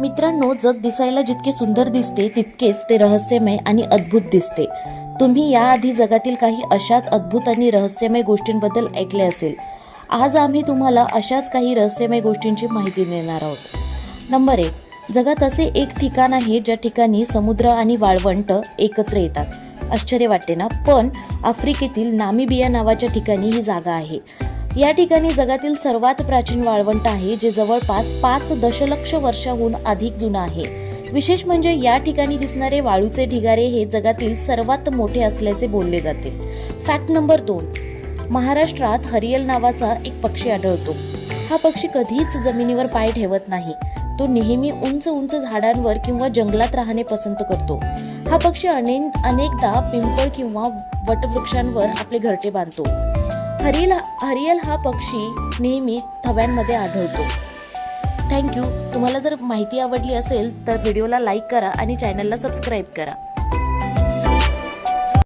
मित्रांनो जग दिसायला जितके सुंदर दिसते तितकेच ते रहस्यमय आणि अद्भुत दिसते. तुम्ही याआधी जगातील काही अशाच अद्भुत आणि रहस्यमय गोष्टींबद्दल ऐकले असेल. आज आम्ही तुम्हाला अशाच काही रहस्यमय गोष्टींची माहिती देणार आहोत. नंबर एक जगात असे एक ठिकाण आहे ज्या ठिकाणी समुद्र आणि वाळवंट एकत्र येतात. आश्चर्य वाटते ना? पण आफ्रिकेतील नामिबिया नावाच्या ठिकाणी ही जागा आहे. या ठिकाणी जगातील सर्वात प्राचीन वाळवंट आहे जे जवळपास पाच दशलक्ष वर्षाहून अधिक जुनं आहे. विशेष म्हणजे या ठिकाणी दिसणारे वाळूचे ढिगारे हे जगातील सर्वात मोठे असल्याचे बोलले जाते. फॅक्ट नंबर दोन. महाराष्ट्रात हरियल नावाचा एक पक्षी आढळतो. हा पक्षी कधीच जमिनीवर पाय ठेवत नाही. तो नेहमी उंच उंच झाडांवर किंवा जंगलात राहणे पसंत करतो. हा पक्षी अनेकदा पिंपळ किंवा वटवृक्षांवर आपले घरटे बांधतो. हरियल हरियल हा पक्षी नेहमी थव्यांमध्ये आढळतो. थँक्यू तुम्हाला जर माहिती आवडली असेल तर व्हिडिओला लाईक करा आणि चॅनलला सबस्क्राईब करा.